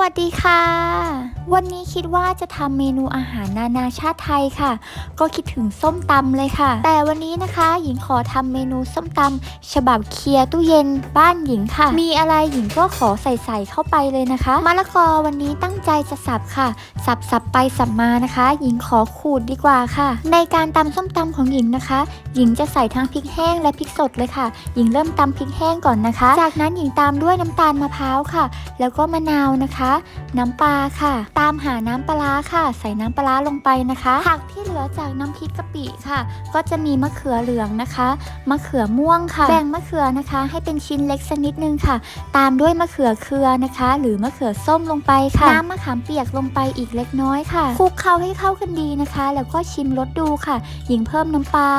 วัสดีค่ะ วันนี้คิดว่าจะทำเมนูอาหารนานาชาติไทยค่ะ ก็คิดถึงส้มตำเลยค่ะ แต่วันนี้นะคะ หญิงขอทำเมนูส้มตำฉบับเคลียร์ตู้เย็นบ้านหญิงค่ะ มีอะไรหญิงก็ขอใส่ใส่เข้าไปเลยนะคะมะละกอวันนี้ตั้งใจจะสับค่ะ สับสับไปสับมานะคะ หญิงขอขูดดีกว่าค่ะ ในการตำส้มตำของหญิงนะคะ หญิงจะใส่ทั้งพริกแห้งและพริกสดเลยค่ะ หญิงเริ่มตำพริกแห้งก่อนนะคะ จากนั้นหญิงตามด้วยน้ำตาลมะพร้าวค่ะ แล้วก็มะนาวนะคะน้ำปลาค่ะ ตามหาน้ำปลาค่ะ ใส่น้ำปลาลงไปนะคะผักที่เหลือจากน้ำพริกกะปิค่ะ ก็จะมีมะเขือเหลืองนะคะ มะเขือม่วงค่ะ แบ่งมะเขือนะคะ ให้เป็นชิ้นเล็กสักนิดนึงค่ะ ตามด้วยมะเขือเครือนะคะ หรือมะเขือส้มลงไปค่ะ น้ำมะขามเปียกลงไปอีกเล็กน้อยค่ะคลุกเคล้าให้เข้ากันดีนะคะ แล้วก็ชิมรสดูค่ะ หญิงเพิ่มน้ำปลา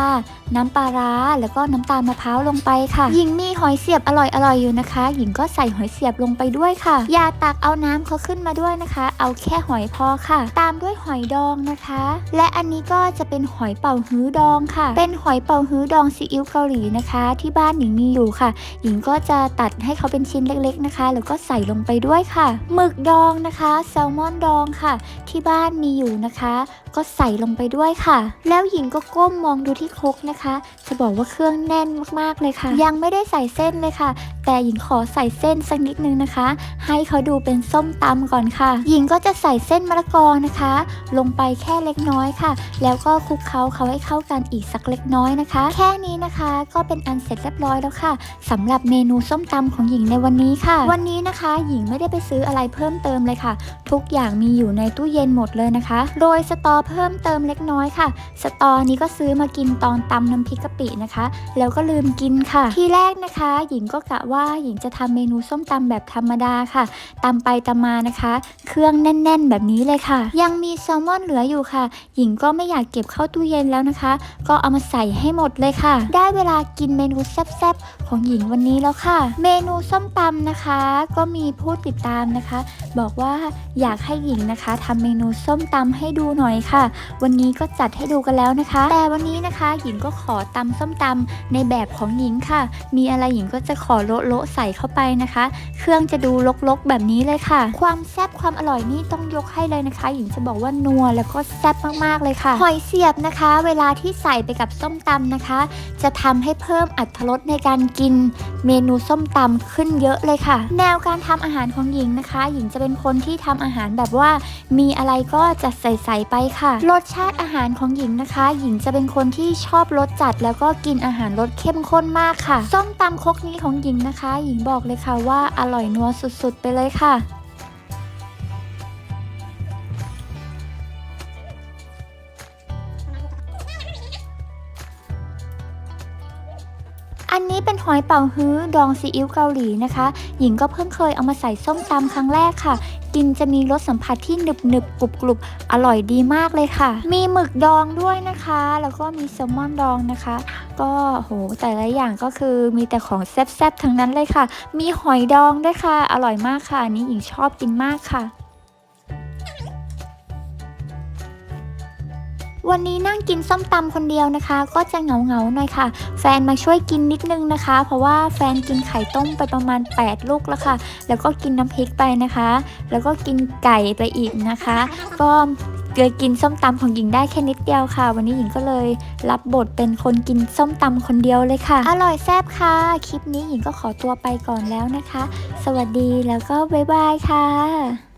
น้ำปลาร้า แล้วก็น้ำตาลมะพร้าวลงไปค่ะ หญิงมีหอยเสียบอร่อยๆอยู่นะคะ หญิงก็ใส่หอยเสียบลงไปด้วยค่ะ อย่าตักเอาน้ำเขาขึ้นมาด้วยนะคะ เอาแค่หอยพอค่ะ ตามด้วยหอยดองนะคะ และอันนี้ก็จะเป็นหอยเป่าฮื้อดองค่ะ เป็นหอยเป่าฮื้อดองซีอิ๊วเกาหลีนะคะ ที่บ้านหญิงมีอยู่ค่ะ หญิงก็จะตัดให้เขาเป็นชิ้นเล็ก ๆนะคะ แล้วก็ใส่ลงไปด้วยค่ะ หมึกดองนะคะ แซลมอนดองค่ะ ที่บ้านมีอยู่นะคะ ก็ใส่ลงไปด้วยค่ะ แล้วหญิงก็ก้มมองดูที่ครกนะคะ จะบอกว่าเครื่องแน่นมากๆเลยค่ะ ยังไม่ได้ใส่เส้นเลยค่ะ แต่หญิงขอใส่เส้นสักนิดนึงนะคะ ให้เขาดูเป็นส้้มตำก่อนค่ะ หญิงก็จะใส่เส้นมะละกอนะคะ ลงไปแค่เล็กน้อยค่ะ แล้วก็คลุกเคล้าเขาให้เข้ากันอีกสักเล็กน้อยนะคะ แค่นี้นะคะก็เป็นอันเสร็จเรียบร้อยแล้วค่ะสำหรับเมนูส้มตำของหญิงในวันนี้ค่ะ วันนี้นะคะ หญิงไม่ได้ไปซื้ออะไรเพิ่มเติมเลยค่ะ ทุกอย่างมีอยู่ในตู้เย็นหมดเลยนะคะโรยสตอเพิ่มเติมเล็กน้อยค่ะ สตอนี้ก็ซื้อมากินตอนตำน้ำพริกกะปินะคะ แล้วก็ลืมกินค่ะ ทีแรกนะคะ หญิงก็กะว่าหญิงจะทำเมนูส้มตำแบบธรรมดาค่ะตำไปตำมานะคะ เครื่องแน่น ๆ แบบนี้เลยค่ะ ยังมีแซลมอนเหลืออยู่ค่ะ หญิงก็ไม่อยากเก็บเข้าตู้เย็นแล้วนะคะ ก็เอามาใส่ให้หมดเลยค่ะ ได้เวลากินเมนูแซ่บๆของหญิงวันนี้แล้วค่ะ เมนูส้มตำนะคะ ก็มีผู้ติดตามนะคะ บอกว่าอยากให้หญิงนะคะทำเมนูส้มตำให้ดูหน่อยค่ะ วันนี้ก็จัดให้ดูกันแล้วนะคะ แต่วันนี้นะคะ หญิงก็ขอตำส้มตำในแบบของหญิงค่ะ มีอะไรหญิงก็จะขอโละโละๆใส่เข้าไปนะคะ เครื่องจะดูลกๆแบบนี้เลยค่ะความแซ่บความอร่อยนี่ต้องยกให้เลยนะคะ หญิงจะบอกว่านัวแล้วก็แซ่บมากๆเลยค่ะ หอยเสียบนะคะ เวลาที่ใส่ไปกับส้มตำนะคะ จะทำให้เพิ่มอรรรสในการกินเมนูส้มตำขึ้นเยอะเลยค่ะ แนวการทำอาหารของหญิงนะคะ หญิงจะเป็นคนที่ทำอาหารแบบว่า มีอะไรก็จะใส่ใส่ๆไปค่ะ รสชาติอาหารของหญิงนะคะ หญิงจะเป็นคนที่ชอบรสจัด แล้วก็กินอาหารรสเข้มข้นมากค่ะ ส้มตำครกนี้ของหญิงนะคะ หญิงบอกเลยค่ะว่าอร่อยนัวสุดๆ ไปเลยค่ะ นนี้เป็นหอยเป่าฮื้อดองซีอิ๊วเกาหลีนะคะ หญิงก็เพิ่งเคยเอามาใส่ส้มตำครั้งแรกค่ะ กินจะมีรสสัมผัสที่หนึบหนึบๆกรุบกรุบๆอร่อยดีมากเลยค่ะ มีหมึกดองด้วยนะคะ แล้วก็มีแซลมอนดองนะคะ ก็โหแต่ละอย่างก็คือมีแต่ของแซ่บๆทั้งนั้นเลยค่ะ มีหอยดองด้วยค่ะ อร่อยมากค่ะอันนี้หญิงชอบกินมากค่ะ วันนี้นั่งกินส้มตำคนเดียวนะคะ ก็จะเหงาๆหน่อยค่ะ แฟนมาช่วยกินนิดนึงนะคะ เพราะว่าแฟนกินไข่ต้มไปประมาณ 8 ลูกแล้วค่ะ แล้วก็กินน้ำพริกไปนะคะ แล้วก็กินไก่ไปอีกนะคะ ก็เกลือกินส้มตำของหญิงได้แค่นิดเดียวค่ะ วันนี้หญิงก็เลยรับบทเป็นคนกินส้มตำคนเดียวเลยค่ะ อร่อยแซ่บค่ะ คลิปนี้หญิงก็ขอตัวไปก่อนแล้วนะคะ สวัสดีแล้วก็บ๊ายบายค่ะ